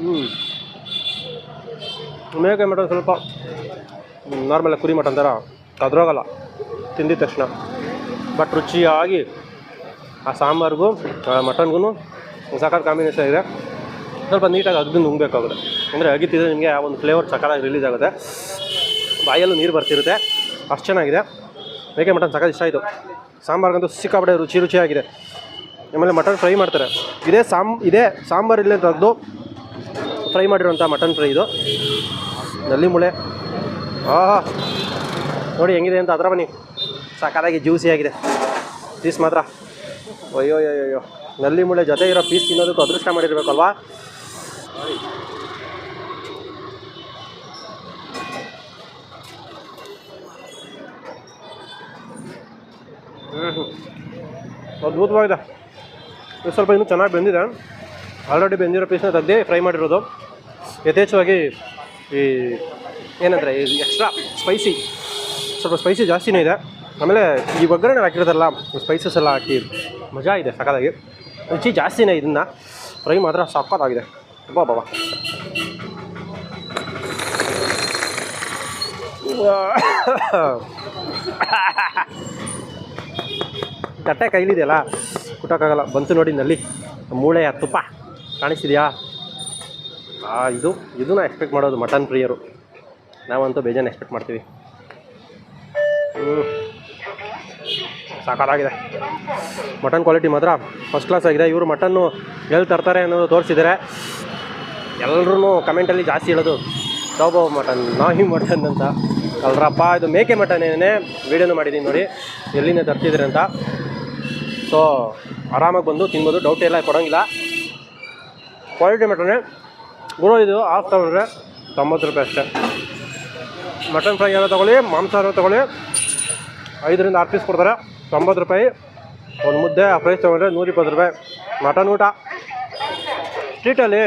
ಹ್ಞೂ ಮೇಕೆ ಮಟನ್ ಸ್ವಲ್ಪ ನಾರ್ಮಲ್ ಕುರಿ ಮಟನ್ ಥರ. ಕದ್ರೋಗಲ್ಲ ತಿಂದಿದ ತಕ್ಷಣ. ಬಟ್ ರುಚಿಯಾಗಿ ಆ ಸಾಂಬಾರಿಗೂ ಮಟನ್ಗೂ ಸಖತ್ ಕಾಂಬಿನೇಷನ್ ಇದೆ. ಸ್ವಲ್ಪ ನೀಟಾಗಿ ಅಗ್ದು ನುಂಗಬೇಕಾಗುತ್ತೆ. ಅಂದರೆ ಅಗಿತಿದ್ರೆ ನಿಮಗೆ ಆ ಒಂದು ಫ್ಲೇವರ್ ಸಖತ್ತಾಗಿ ರಿಲೀಸ್ ಆಗುತ್ತೆ. ಬಾಯಲ್ಲೂ ನೀರು ಬರ್ತಿರುತ್ತೆ. ಅಷ್ಟು ಚೆನ್ನಾಗಿದೆ. ಬೇಕೆ ಮಟನ್ ಸಖತ್ ಇಷ್ಟ ಆಯಿತು. ಸಾಂಬಾರ್ಗಂತೂ ಸಿಕ್ಕಾಪಡೆ ರುಚಿ ರುಚಿಯಾಗಿದೆ. ಆಮೇಲೆ ಮಟನ್ ಫ್ರೈ ಮಾಡ್ತಾರೆ. ಇದೇ ಸಾಂ, ಇದೇ ಸಾಂಬಾರು ಇಲ್ಲೇ ತೆಗೆದು ಫ್ರೈ ಮಾಡಿರೋಂಥ ಮಟನ್ ಫ್ರೈ ಇದು. ನಲ್ಲಿ ಮುಳೆ. ಆಹಾ! ನೋಡಿ ಹೆಂಗಿದೆ ಅಂತ, ಅದರ ಬನ್ನಿ. ಸಕ್ಕತ್ತಾಗಿ ಜ್ಯೂಸಿಯಾಗಿದೆ ಪೀಸ್ ಮಾತ್ರ. ಅಯ್ಯೋ ಅಯ್ಯೋ ನಲ್ಲಿ ಮುಳೆ ಜೊತೆ ಇರೋ ಪೀಸ್ ತಿನ್ನೋದಕ್ಕೂ ಅದೃಷ್ಟ ಮಾಡಿರ್ಬೇಕಲ್ವಾ? ಅದ್ಭುತವಾಗಿದೆ. ಇದು ಸ್ವಲ್ಪ ಇನ್ನೂ ಚೆನ್ನಾಗಿ ಬೆಂದಿದೆ. ಆಲ್ರೆಡಿ ಬೆಂದಿರೋ ಪೀಸ್ನ ತೆಗ್ದು ಫ್ರೈ ಮಾಡಿರೋದು. ಯಥೇಚ್ಛವಾಗಿ ಈ ಏನಂದರೆ ಎಕ್ಸ್ಟ್ರಾ ಸ್ಪೈಸಿ ಸ್ವಲ್ಪ ಸ್ಪೈಸಿ ಜಾಸ್ತಿನೇ ಇದೆ. ಆಮೇಲೆ ಈ ಒಗ್ಗರಣೆ ಹಾಕಿರೋದಲ್ಲ ಸ್ಪೈಸಸ್ ಎಲ್ಲ ಹಾಕಿ ಮಜಾ ಇದೆ ಸಕ್ಕತ್ತಾಗಿ ರುಚಿ ಜಾಸ್ತಿನೇ ಇದನ್ನು. ಫ್ರೈ ಮಾತ್ರ ಸಕ್ಕತ್ತಾಗಿದೆ ಬಾ ಬಾಬಾ ತಟ್ಟೆ ಕೈಲಿದೆಯಲ್ಲ? ಕುಟ್ಟೋಕ್ಕಾಗಲ್ಲ. ಬಂತು ನೋಡಿ ನಲ್ಲಿ. ಮೂಳೆಯ ತುಪ್ಪ. ಕಾಣಿಸ್ತಿದೆಯಾ? ಆ, ಇದು, ಇದನ್ನ ಎಕ್ಸ್ಪೆಕ್ಟ್ ಮಾಡೋದು ಮಟನ್ ಪ್ರಿಯರು. ನಾವಂತೂ ಬೇಜಾನ ಎಕ್ಸ್ಪೆಕ್ಟ್ ಮಾಡ್ತೀವಿ. ಹ್ಞೂ ಸಾಕಾಗಿದೆ ಮಟನ್ ಕ್ವಾಲಿಟಿ ಮಾತ್ರ ಫಸ್ಟ್ ಕ್ಲಾಸ್ ಆಗಿದೆ. ಇವರು ಮಟನ್ನು ಎಲ್ಲಿ ತರ್ತಾರೆ ಅನ್ನೋದು ತೋರಿಸಿದ್ದಾರೆ. ಎಲ್ಲರೂ ಕಮೆಂಟಲ್ಲಿ ಜಾಸ್ತಿ ಹೇಳೋದು ಟೋಬೋ ಮಟನ್ ನಾಹಿ ಮಟನ್ ಅಂತ. ಅಲ್ರಪ್ಪ, ಇದು ಮೇಕೆ ಮಟನ್ ಏನೇ? ವೀಡಿಯೋನು ಮಾಡಿದ್ದೀನಿ ನೋಡಿ, ಎಲ್ಲಿಂದ ತರ್ತಿದ್ದೀರಿ ಅಂತ. ಸೊ ಆರಾಮಾಗಿ ಬಂದು ತಿನ್ಬೋದು ಡೌಟ್ ಎಲ್ಲ ಕೊಡೋಂಗಿಲ್ಲ. ಕ್ವಾಲಿಟಿ ಮಟನ್, ಗುರು ಇದು ಆಫ್ ತಗೊಂಡ್ರೆ ತೊಂಬತ್ತು ರೂಪಾಯಿ ಅಷ್ಟೇ. ಮಟನ್ ಫ್ರೈ ಏನೋ ತೊಗೊಳ್ಳಿ, ಮಾಂಸಾಹಾರ ತೊಗೊಳ್ಳಿ ಐದರಿಂದ ಆರು ಪೀಸ್ ಕೊಡ್ತಾರೆ. ತೊಂಬತ್ತು ರೂಪಾಯಿ. ಒಂದು ಮುದ್ದೆ ಆ ಪ್ರೈಸ್ ತೊಗೊಂಡ್ರೆ ನೂರಿಪ್ಪತ್ತು ರೂಪಾಯಿ. ಮಟನ್ ಊಟ. ಸ್ಟ್ರೀಟಲ್ಲಿ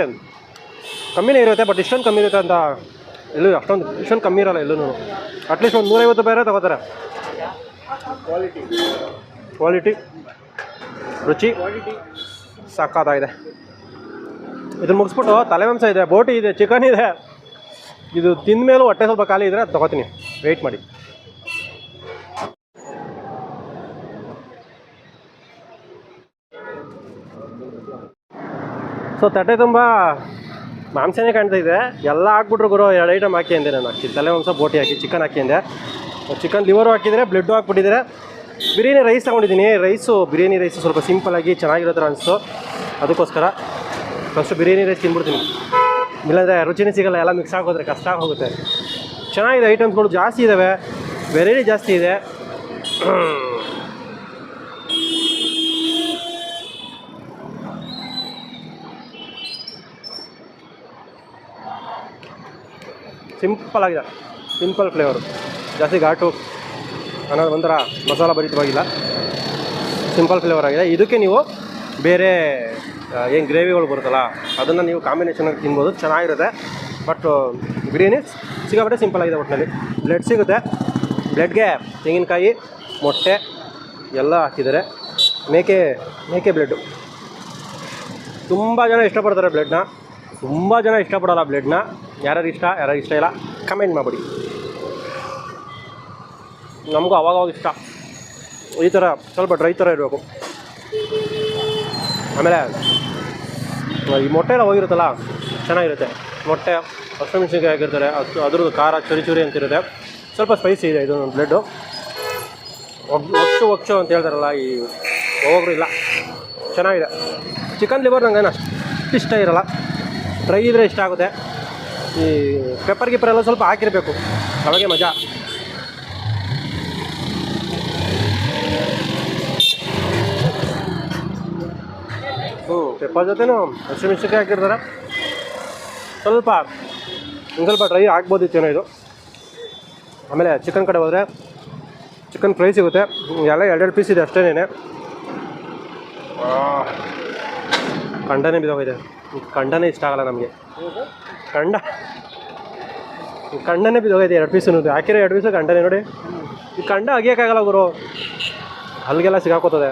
ಕಮ್ಮಿನೇ ಇರುತ್ತೆ ಬಟ್ ಇಷ್ಟೊಂದು ಕಮ್ಮಿ ಇರುತ್ತೆ ಅಂತ ಎಲ್ಲೂ ಅಷ್ಟೊಂದು ಇಷ್ಟೊಂದು ಕಮ್ಮಿ ಇರಲ್ಲ ಎಲ್ಲೂ ಅಟ್ಲೀಸ್ಟ್ ಒಂದು ನೂರೈವತ್ತು ರೂಪಾಯಿ ತಗೋತಾರೆ. ಕ್ವಾಲಿಟಿ ರುಚಿ. ಸಾಕಾಗಿದೆ ಇದನ್ನು ಮುಗಿಸ್ಬಿಟ್ಟು ತಲೆ ಮಾಂಸ ಇದೆ ಬೋಟಿ ಇದೆ ಚಿಕನ್ ಇದೆ. ಇದು ತಿಂದ ಮೇಲೂ ಹೊಟ್ಟೆ ಸ್ವಲ್ಪ ಖಾಲಿ ಇದ್ದರೆ ತೊಗೋತೀನಿ. ವೆಯ್ಟ್ ಮಾಡಿ. ಸೊ ತಟ್ಟೆ ತುಂಬ ಮಾಂಸನೇ ಕಾಣ್ತಾ ಇದೆ. ಎಲ್ಲ ಹಾಕ್ಬಿಟ್ರು ಗುರು, ಎರಡು ಐಟಮ್ ಹಾಕಿ ಅಂದೆ ನಾನು. ಹಾಕಿ ತಲೆ ಮಾಂಸ ಬೋಟಿ ಹಾಕಿ ಚಿಕನ್ ಹಾಕಿ ಅಂದೆ. ಚಿಕನ್ ಲಿವರು ಹಾಕಿದರೆ ಬ್ಲಡ್ಡು ಹಾಕ್ಬಿಟ್ಟಿದ್ದಾರೆ ಬಿರಿಯಾನಿ ರೈಸ್ ತೊಗೊಂಡಿದ್ದೀನಿ. ರೈಸು ಬಿರಿಯಾನಿ ರೈಸು ಸ್ವಲ್ಪ ಸಿಂಪಲಾಗಿ ಚೆನ್ನಾಗಿರೋ ಥರ ಅನಿಸ್ತು. ಅದಕ್ಕೋಸ್ಕರ ಫಸ್ಟು ಬಿರಿಯಾನಿ ರೈಸ್ ತಿನ್ಬಿಡ್ತೀನಿ. ಇಲ್ಲಾಂದರೆ ರುಚಿನೇ ಸಿಗಲ್ಲ, ಎಲ್ಲ ಮಿಕ್ಸ್ ಆಗೋದ್ರೆ ಕಷ್ಟ ಆಗೋಗುತ್ತೆ. ಚೆನ್ನಾಗಿದೆ ಐಟಮ್ಸ್ಗಳು ಜಾಸ್ತಿ ಇದ್ದಾವೆ ವೆರೈಟಿ ಜಾಸ್ತಿ ಇದೆ. ಸಿಂಪಲ್ ಆಗಿದೆ. Simple flavour. ಜಾಸ್ತಿ ಘಾಟು, ಅನ್ನೋದು ಒಂಥರ ಮಸಾಲ ಭರಿತವಾಗಿಲ್ಲ. ಸಿಂಪಲ್ ಫ್ಲೇವರ್ ಆಗಿದೆ. ಇದಕ್ಕೆ ನೀವು ಬೇರೆ ಏನು ಗ್ರೇವಿಗಳು ಬರುತ್ತಲ್ಲ, ಅದನ್ನು ನೀವು ಕಾಂಬಿನೇಷನಾಗಿ ತಿನ್ಬೋದು. ಚೆನ್ನಾಗಿರುತ್ತೆ. ಬಟ್ ಬಿರಿಯಾನಿ ಸಿಕ್ಕಾಪಟ್ಟೆ ಸಿಂಪಲ್ ಆಗಿದೆ ಒಟ್ಟಿನಲ್ಲಿ ಬ್ಲೆಡ್ ಸಿಗುತ್ತೆ. ಬ್ಲಡ್ಗೆ ತೆಂಗಿನಕಾಯಿ, ಮೊಟ್ಟೆ ಎಲ್ಲ ಹಾಕಿದ್ದಾರೆ. ಮೇಕೆ ಮೇಕೆ ಬ್ಲೆಡ್ಡು ತುಂಬ ಜನ ಇಷ್ಟಪಡ್ತಾರೆ ಬ್ಲೆಡ್ನ ತುಂಬ ಜನ ಇಷ್ಟಪಡೋಲ್ಲ ಬ್ಲೆಡ್ನ. ಯಾರ್ಯಾರು ಇಷ್ಟ ಯಾರ್ಯಾರು ಇಷ್ಟ ಇಲ್ಲ, ಕಮೆಂಟ್ ಮಾಡಿಬಿಡಿ. ನಮಗೂ ಅವಾಗವಾಗ ಇಷ್ಟ. ಈ ಥರ ಸ್ವಲ್ಪ ಡ್ರೈ ಥರ ಇರಬೇಕು. ಆಮೇಲೆ, ಈ ಮೊಟ್ಟೆ ಎಲ್ಲ ಹೋಗಿರುತ್ತಲ್ಲ, ಚೆನ್ನಾಗಿರುತ್ತೆ. ಮೊಟ್ಟೆ ಹಸಿಮೆಣಸಿನ್ಕಾಯಿ ಹಾಕಿರ್ತಾರೆ ಅಷ್ಟು ಅದ್ರದ್ದು ಖಾರ ಚುರಿ ಚುರಿ ಅಂತಿರುತ್ತೆ. ಸ್ವಲ್ಪ ಸ್ಪೈಸಿ ಇದೆ ಇದು ಬ್ಲೆಡ್ಡು. ಒಗ್ ಒಚ್ಚು ಒಚ್ಚು ಅಂತ ಹೇಳ್ತಾರಲ್ಲ, ಈ ಒಬ್ಬರು ಇಲ್ಲ. ಚೆನ್ನಾಗಿದೆ. ಚಿಕನ್ ಲಿವರ್ ನಂಗೆ ಅಷ್ಟು ಇಷ್ಟ ಇರಲ್ಲ. ಡ್ರೈ ಇದ್ರೆ ಇಷ್ಟ ಆಗುತ್ತೆ. ಈ ಪೆಪ್ಪರ್ ಗಿಪ್ಪರ್ ಎಲ್ಲ ಸ್ವಲ್ಪ ಹಾಕಿರಬೇಕು. ಅವಾಗೆ ಮಜಾ. ಹ್ಞೂ ಪೆಪ್ಪರ್ ಜೊತೆನೂ ಹಸಿಮೆಣಸಿನ್ಕಾಯಿ ಹಾಕಿರ್ತಾರೆ. ಸ್ವಲ್ಪ ಒಂದು ಸ್ವಲ್ಪ ಡ್ರೈ ಆಗ್ಬೋದಿತ್ತೇನೋ ಇದು. ಆಮೇಲೆ ಚಿಕನ್ ಕಡೆ ಹೋದರೆ ಚಿಕನ್ ಫ್ರೈ ಸಿಗುತ್ತೆ. ಎಲ್ಲ ಎರಡೆರಡು ಪೀಸ್ ಇದೆ ಅಷ್ಟೇನೆ ಕಂಡನೇ ಬಿದ್ದೋಗಿದೆ. ಕಂಡನೇ ಇಷ್ಟ ಆಗಲ್ಲ ನಮಗೆ. ಕಂಡ ಕಂಡನೇ ಬಿದ್ದೋಗೈತೆ ಎರಡು ಪೀಸು ಹಾಕಿರೋ ಎರಡು ಪೀಸು ಕಂಡನೇ ನೋಡಿ. ಈ ಕಂಡ ಅಗಿಯೋಕ್ಕಾಗಲ್ಲ ಗುರು. ಅಲ್ಲಿಗೆಲ್ಲ ಸಿಗಾಕೋತದೆ.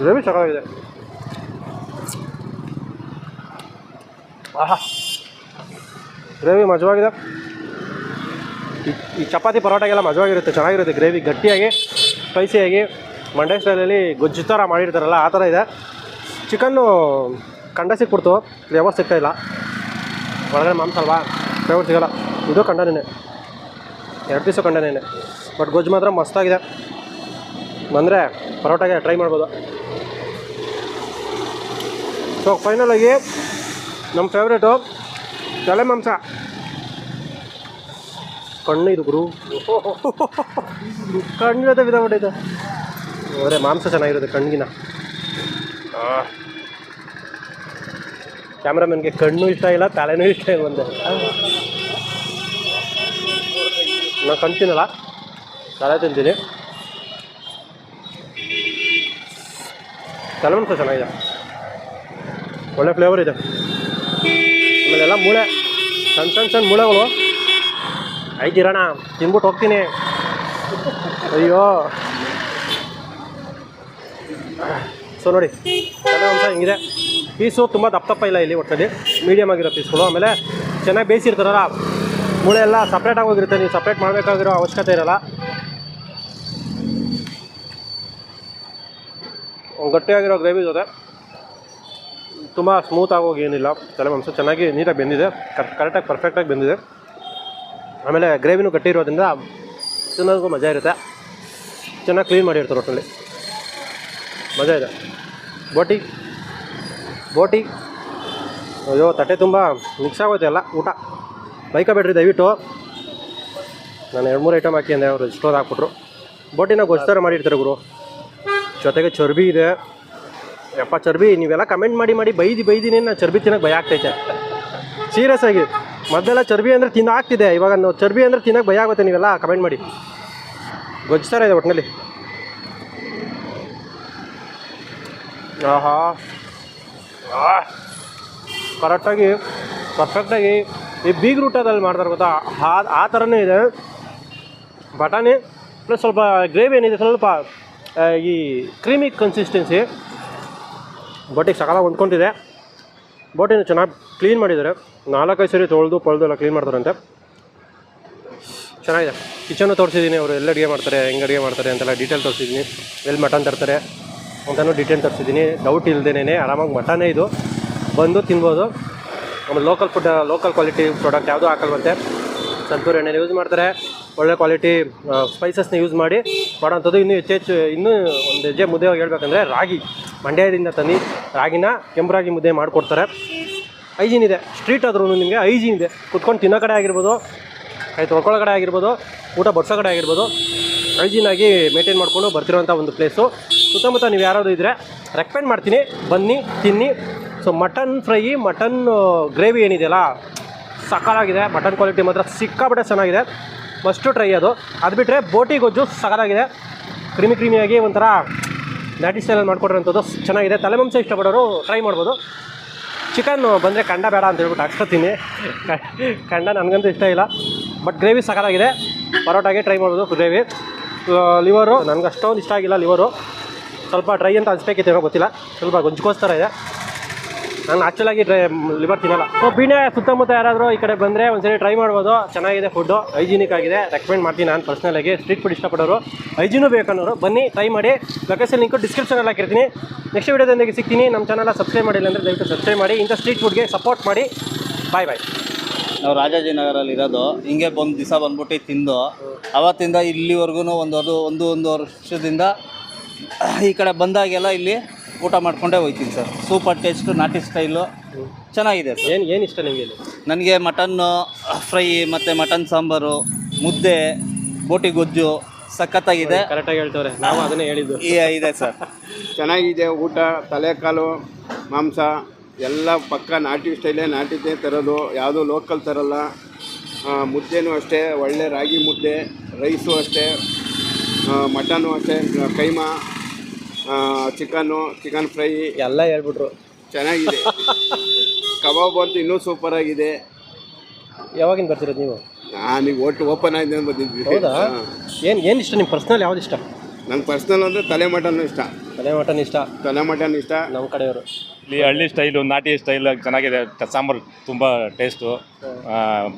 ಗ್ರೇವಿ ಚೆನ್ನಾಗಿದೆ ಆಹಾ. ಗ್ರೇವಿ ಮಜವಾಗಿದೆ. ಈ- ಚಪಾತಿ ಪರೋಟಾಗೆಲ್ಲ ಮಜವಾಗಿರುತ್ತೆ, ಚೆನ್ನಾಗಿರುತ್ತೆ ಗ್ರೇವಿ, ಗಟ್ಟಿಯಾಗಿ ಸ್ಪೈಸಿಯಾಗಿ ಮಂಡ್ಯ ಸ್ಟೈಲಲ್ಲಿ ಗೊಜ್ಜು ಥರ ಮಾಡಿರ್ತಾರಲ್ಲ, ಆ ಥರ ಇದೆ. ಚಿಕನ್ನು ಕಂಡ ಸಿಕ್ಬಿಡ್ತು ಫ್ಲೇವರ್ ಸಿಗ್ತಾ ಇಲ್ಲ. ಒಳಗಡೆ ಮಾಂಸ ಅಲ್ವಾ? ಫ್ಲೇವರ್ ಸಿಗೋಲ್ಲ. ಇದು ಕಂಡನೇ ಎರಡು ಪೀಸು ಕಂಡನೇ ಬಟ್ ಗೊಜ್ಜು ಮಾತ್ರ ಮಸ್ತಾಗಿದೆ. ಬಂದರೆ ಪರೋಟಾಗೆ ಟ್ರೈ ಮಾಡ್ಬೋದು. ಸೊ ಫೈನಲಾಗಿ ನಮ್ಮ ಫೇವ್ರೇಟು ತಲೆ ಮಾಂಸ. ಕಣ್ಣು ಇದು ಗುರು. ಕಣ್ಣು ವಿಧ ಬಿದ್ದಾಬಿಟ್ಟಿದೆ ಅಂದರೆ ಮಾಂಸ ಚೆನ್ನಾಗಿರುತ್ತೆ ಕಣ್ಣಿನ ಕ್ಯಾಮ್ರಾಮನ್ಗೆ ಕಣ್ಣು ಇಷ್ಟ ಇಲ್ಲ ತಲೆನೂ ಇಷ್ಟ ಇಲ್ಲ ಒಂದೇ ನಾನು ತಿನ್ನಲ್ಲ ತಲೆ ತಿಂತೀನಿ. ತಲೆ ಮಾಂಸ ಚೆನ್ನಾಗಿದೆ. ಒಳ್ಳೆ ಫ್ಲೇವರ್ ಇದೆ. ಆಮೇಲೆ ಎಲ್ಲ ಮೂಳೆ ಸಣ್ಣ ಸಣ್ಣ ಸಣ್ಣ ಮೂಳೆಗಳು. ಐತಿರೋಣ ತಿನ್ಬಿಟ್ಟು ಹೋಗ್ತೀನಿ. ಅಯ್ಯೋ. ಸೊ ನೋಡಿ ಅಂಶ ಹಿಂಗಿದೆ. ಪೀಸು ತುಂಬ ದಪ್ಪ ದಪ್ಪ ಇಲ್ಲ ಇಲ್ಲಿ ಒಟ್ಟಲ್ಲಿ ಮೀಡಿಯಮ್ ಆಗಿರೋ ಪೀಸ್ಗಳು. ಆಮೇಲೆ ಚೆನ್ನಾಗಿ ಬೇಯಿಸಿರ್ತಾರಲ್ಲ, ಮೂಳೆ ಎಲ್ಲ ಸಪ್ರೇಟಾಗಿ ಹೋಗಿರುತ್ತೆ. ನೀವು ಸಪ್ರೇಟ್ ಮಾಡಬೇಕಾಗಿರೋ ಅವಶ್ಯಕತೆ ಇರಲ್ಲ. ಗಟ್ಟಿಯಾಗಿರೋ ಗ್ರೇವಿ ಜೊತೆ ತುಂಬ ಸ್ಮೂತ್ ಆಗೋಗಿ ಏನಿಲ್ಲ. ತಲೆ ಮಾಂಸ ಚೆನ್ನಾಗಿ ನೀಟಾಗಿ ಬೆಂದಿದೆ. ಕರೆಕ್ಟಾಗಿ ಪರ್ಫೆಕ್ಟಾಗಿ ಬೆಂದಿದೆ. ಆಮೇಲೆ ಗ್ರೇವಿನೂ ಕಟ್ಟಿರೋದ್ರಿಂದ ತಿನ್ನೋದಕ್ಕೂ ಮಜಾ ಇರುತ್ತೆ. ಚೆನ್ನಾಗಿ ಕ್ಲೀನ್ ಮಾಡಿರ್ತಾರೆ ಒಟ್ಟಲ್ಲಿ ಮಜಾ ಇದೆ. ಬೋಟಿ. ಬೋಟಿ. ಅಯ್ಯೋ, ತಟ್ಟೆ ತುಂಬ ಮಿಕ್ಸ್ ಆಗೋಯ್ತು ಎಲ್ಲ. ಊಟ. ಬೈಕ ಬೇಡ್ರಿ, ದಯವಿಟ್ಟು. ನಾನು ಎರಡು ಮೂರು ಐಟಮ್ ಹಾಕಿ ಅಂದೆ ಅವರು ಸ್ಟೋರ್ ಹಾಕ್ಬಿಟ್ರು. ಬೋಟಿನ ಗೊಜ್ಜು ಮಾಡಿರ್ತಾರೆ ಗುರು. ಜೊತೆಗೆ ಚರ್ಬಿ ಇದೆ. ಯಪ್ಪ, ಚರ್ಬಿ, ನೀವೆಲ್ಲ ಕಮೆಂಟ್ ಮಾಡಿ ಮಾಡಿ, ಬೈದಿ ಬೈದಿನೇ ನಾನು ಚರ್ಬಿ ತಿನ್ನೋಕೆ ಭಯ ಆಗ್ತೈತೆ. ಸೀರಿಯಸ್ ಆಗಿ. ಮೊದಲೆಲ್ಲ ಚರ್ಬಿ ಅಂದರೆ ತಿನ್ನಾಗ್ತಿದೆ, ಇವಾಗ ನಾವು ಚರ್ಬಿ ಅಂದರೆ ತಿನ್ನೋಕೆ ಭಯ ಆಗುತ್ತೆ, ನೀವೆಲ್ಲ ಕಮೆಂಟ್ ಮಾಡಿ. ಗೊಜ್ಜಾರ ಇದೆ ಒಟ್ಟಿನಲ್ಲಿ ಆಹಾ. ಕರೆಕ್ಟಾಗಿ ಪರ್ಫೆಕ್ಟಾಗಿ ಈ ಬೀಗ್ ರೂಟದಲ್ಲಿ ಮಾಡ್ತಾರೆ ಗೊತ್ತಾ? ಆ ಆ ಥರನೇ ಇದೆ. ಬಟಾಣಿ ಪ್ಲಸ್ ಸ್ವಲ್ಪ ಗ್ರೇವಿ ಏನಿದೆ, ಸ್ವಲ್ಪ ಈ ಕ್ರೀಮಿ ಕನ್ಸಿಸ್ಟೆನ್ಸಿ ಬೋಟಿಗೆ ಸಕಾಲ ಹೊಂದ್ಕೊಂಡಿದೆ. ಬೋಟಿನ ಚೆನ್ನಾಗಿ ಕ್ಲೀನ್ ಮಾಡಿದ್ದಾರೆ. ನಾಲ್ಕೈದು ಸರಿ ತೊಳೆದು ಪಳೆದು ಎಲ್ಲ ಕ್ಲೀನ್ ಮಾಡ್ತಾರಂತೆ. ಚೆನ್ನಾಗಿದೆ. ಕಿಚನ್ನು ತೋರಿಸಿದ್ದೀನಿ, ಅವರು ಎಲ್ಲ ಅಡುಗೆ ಮಾಡ್ತಾರೆ, ಹೆಂಗೆ ಅಡುಗೆ ಮಾಡ್ತಾರೆ ಅಂತೆಲ್ಲ ಡೀಟೇಲ್ ತೋರಿಸಿದ್ದೀನಿ. ಎಲ್ಲಿ ಮಟನ್ ತರ್ತಾರೆ ಅಂತಲೂ ಡೀಟೇಲ್ ತರಿಸಿದ್ದೀನಿ. ಡೌಟ್ ಇಲ್ಲದೇನೆ ಆರಾಮಾಗಿ ಮಟನೇ ಇದು. ಬಂದು ತಿನ್ಬೋದು. ಆಮೇಲೆ local food local quality product ಯಾವುದೂ ಹಾಕಲ್ವಂತೆ. ಸಂತೂರ್ ಎಣ್ಣೆನ ಯೂಸ್ ಮಾಡ್ತಾರೆ. ಒಳ್ಳೆ ಕ್ವಾಲಿಟಿ ಸ್ಪೈಸಸ್ನ ಯೂಸ್ ಮಾಡಿ ಮಾಡೋಂಥದ್ದು ಇನ್ನೂ ಹೆಚ್ಚೆಚ್ಚು ಇನ್ನೂ ಒಂದು ಹೆಜ್ಜೆ ಮುದ್ದೆ ಹೇಳ್ಬೇಕಂದ್ರೆ ರಾಗಿ. ಮಂಡ್ಯದಿಂದ ತಂದು ರಾಗಿನ ಕೆಂಪು ರಾಗಿ ಮುದ್ದೆ ಮಾಡಿಕೊಡ್ತಾರೆ. ಹೈಜೀನ್ ಇದೆ. ಸ್ಟ್ರೀಟ್ ಆದ್ರೂ ನಿಮಗೆ ಹೈಜೀನ್ ಇದೆ. ಕುತ್ಕೊಂಡು ತಿನ್ನೋ ಕಡೆ ಆಗಿರ್ಬೋದು ಕೈ ತೊಳ್ಕೊಳ್ಳೋ ಕಡೆ ಆಗಿರ್ಬೋದು, ಊಟ ಬಡ್ಸೋ ಕಡೆ ಆಗಿರ್ಬೋದು ಆಗಿ ಮೇಂಟೈನ್ ಮಾಡಿಕೊಂಡು ಬರ್ತಿರೋವಂಥ ಒಂದು ಪ್ಲೇಸು ಸುತ್ತಮುತ್ತ ನೀವು ಯಾರಾದರೂ ಇದ್ದರೆ ರೆಕಮೆಂಡ್ ಮಾಡ್ತೀನಿ. ಬನ್ನಿ, ತಿನ್ನಿ. So mutton fry mutton gravy ಏನಿದೆಯಲ್ಲ ಸಕಾಲಾಗಿದೆ ಮಟನ್ ಕ್ವಾಲಿಟಿ ಮಾತ್ರ ಸಿಕ್ಕಾಪಟ್ಟೆ ಚೆನ್ನಾಗಿದೆ. ಮಸ್ಟು ಟ್ರೈ ಅದು. ಅದು ಬಿಟ್ಟರೆ ಬೋಟಿ ಗೊಜ್ಜು ಸಕಾಲಾಗಿದೆ ಕ್ರಿಮಿ ಕ್ರಿಮಿಯಾಗಿ ಒಂಥರ ನಾಟಿ ಸ್ಟೈಲಲ್ಲಿ ಮಾಡಿಕೊಡ್ರಂಥದ್ದು ಚೆನ್ನಾಗಿದೆ. ತಲೆಮಂಸ ಇಷ್ಟಪಡೋರು ಟ್ರೈ ಮಾಡ್ಬೋದು. ಚಿಕನ್ ಬಂದರೆ ಕಂಡ ಬೇಡ ಅಂತ ಹೇಳ್ಬಿಟ್ಟು ಹಾಕ್ಸ್ಕೊತೀನಿ. ಕಂಡ ನನಗಂತೂ ಇಷ್ಟ ಇಲ್ಲ. ಬಟ್ ಗ್ರೇವಿ ಸಕಾಲಾಗಿದೆ ಪರೋಟಾಗೆ ಟ್ರೈ ಮಾಡ್ಬೋದು ಗ್ರೇವಿ ಲಿವರು ನನಗೆ ಅಷ್ಟೊಂದು ಇಷ್ಟ ಆಗಿಲ್ಲ ಲಿವರು ಸ್ವಲ್ಪ ಡ್ರೈ ಅಂತ ಅನಿಸ್ಬೇಕಿತ್ತೇನೋ ಗೊತ್ತಿಲ್ಲ. ಸ್ವಲ್ಪ ಗೊಜ್ಜುಗೋಸ್ಕರ ಇದೆ. ನಾನು ಆ್ಯಕ್ಚುಲಾಗಿ ಡ್ರೈ ಲಿವರ್ ತಿನ್ನಲ್ಲ. ಸೊ ಬೀಣೆ ಸುತ್ತಮುತ್ತ ಯಾರಾದರೂ ಈ ಕಡೆ ಬಂದರೆ ಒಂದ್ಸರಿ ಟ್ರೈ ಮಾಡ್ಬೋದು. ಚೆನ್ನಾಗಿದೆ ಫುಡ್ಡು ಹೈಜಿನಿಕ್ ಆಗಿದೆ. ರೆಕಮೆಂಡ್ ಮಾಡ್ತೀನಿ ನಾನು ಪರ್ಸ್ನಲಾಗಿ ಸ್ಟ್ರೀಟ್ ಫುಡ್ ಇಷ್ಟಪಡೋರು. ಹೈಜೀನು ಬೇಕನ್ನೋರು ಬನ್ನಿ ಟ್ರೈ ಮಾಡಿ. ಲೊಕೇಶನ್ ಲಿಂಕು ಡಿಸ್ಕ್ರಿಪ್ಷನಲ್ಲಿ ಹಾಕಿರ್ತೀನಿ. ನೆಕ್ಸ್ಟ್ ವೀಡಿಯೋದೊಂದಿಗೆ ಸಿಗ್ತೀನಿ. ನಮ್ಮ ಚಾನಲ್ ಸಬ್ಸ್ಕ್ರೈಬ್ ಮಾಡಿಲ್ಲ ಅಂದರೆ ದಯವಿಟ್ಟು ಸಬ್ಸ್ಕ್ರೈಬ್ ಮಾಡಿ. ಇಂಥ ಸ್ಟ್ರೀಟ್ ಫುಡ್ಗೆ ಸಪೋರ್ಟ್ ಮಾಡಿ. ಬಾಯ್ ಬಾಯ್
ನಾವು ರಾಜಾಜಿನಗರಲ್ಲಿ ಇರೋದು. ಹಿಂಗೆ ಬಂದು ದಿವಸ ಬಂದ್ಬಿಟ್ಟು ತಿಂದು, ಅವತ್ತಿಂದ ಇಲ್ಲಿವರೆಗೂ ಒಂದು ಒಂದು ಒಂದು ವರ್ಷದಿಂದ ಈ ಕಡೆ ಬಂದಾಗೆಲ್ಲ ಇಲ್ಲಿ ಊಟ ಮಾಡಿಕೊಂಡೇ ಹೋಗ್ತೀನಿ ಸರ್. ಸೂಪರ್ ಟೇಸ್ಟು ನಾಟಿ ಸ್ಟೈಲು. ಚೆನ್ನಾಗಿದೆ ಸರ್.
ಏನು ಏನು ಇಷ್ಟ ನಿಮಗೆ ಇಲ್ಲಿ?
ನನಗೆ ಮಟನ್ನು ಫ್ರೈ ಮತ್ತು ಮಟನ್ ಸಾಂಬಾರು ಮುದ್ದೆ ಬೋಟಿ ಗೊಜ್ಜು ಸಖತ್ತಾಗಿದೆ.
ಕರೆಕ್ಟಾಗಿ ಹೇಳ್ತವ್ರೆ. ನಾವು ಅದನ್ನೇ ಹೇಳಿದ್ದು.
ಈ ಇದೆ ಸರ್.
ಚೆನ್ನಾಗಿದೆ ಊಟ ತಲೆಕಾಲು ಮಾಂಸ ಎಲ್ಲ ಪಕ್ಕ ನಾಟಿ ಸ್ಟೈಲೇ ನಾಟಿದ್ದೇ ತರೋದು. ಯಾವುದೂ ಲೋಕಲ್ ತರಲ್ಲ. ಆ, ಮುದ್ದೆನೂ ಅಷ್ಟೇ ಒಳ್ಳೆ ರಾಗಿ ಮುದ್ದೆ ರೈಸು ಅಷ್ಟೇ ಮಟನ್ನು ಮಟನು ಅಷ್ಟೇ ಕೈಮಾ. Chicken chicken fry.
ಎಲ್ಲ ಹೇಳ್ಬಿಟ್ರು.
ಚೆನ್ನಾಗಿದೆ. ಕಬಾಬ್ ಅಂತೂ ಇನ್ನೂ ಸೂಪರ್ ಆಗಿದೆ.
ಯಾವಾಗಿಂದ ಬರ್ತಿರೋದು ನೀವು?
ನಾನು ಒಟ್ಟು ಓಪನ್ ಆಗಿದೆ ಅಂತ ಬಂದಿದ್ವಿ
ಹೌದಾ? ಏನು ಏನು ಇಷ್ಟ ನಿಮ್ಮ ಪರ್ಸ್ನಲ್ ಯಾವ್ದು ಇಷ್ಟ?
ನಂಗೆ ಪರ್ಸ್ನಲ್ ಅಂದರೆ ತಲೆ ಮಟನ್ ಇಷ್ಟ.
ತಲೆ ಮಟನ್ ಇಷ್ಟ?
ತಲೆ ಮಟನ್ ಇಷ್ಟ.
ನಮ್ಮ ಕಡೆಯವರು.
ಇಲ್ಲಿ ಹಳ್ಳಿ ಸ್ಟೈಲು ನಾಟಿ ಸ್ಟೈಲ್ ಚೆನ್ನಾಗಿದೆ. ಸಾಂಬಾರು ತುಂಬ ಟೇಸ್ಟು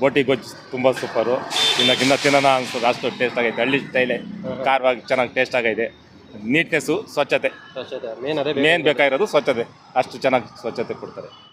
ಬೋಟಿ ಗೊಜ್ಜು ತುಂಬ ಸೂಪರು ತಿನ್ನೋಕ್ಕಿಂತ ತಿನ್ನೋಣ ಅನ್ಸೋದು ಅಷ್ಟು ಟೇಸ್ಟ್ ಆಗೈತೆ ಹಳ್ಳಿ ಸ್ಟೈಲೇ ಖಾರವಾಗಿ ಚೆನ್ನಾಗಿ ಟೇಸ್ಟ್ ಆಗೈತೆ ನೀಟ್ನೆಸ್ಸು ಸ್ವಚ್ಛತೆ.
ಮೇನ್ ಅದೇ
ಮೇನ್ ಬೇಕಾಗಿರೋದು ಸ್ವಚ್ಛತೆ. ಅಷ್ಟು ಚೆನ್ನಾಗಿ ಸ್ವಚ್ಛತೆ ಕೊಡ್ತಾರೆ.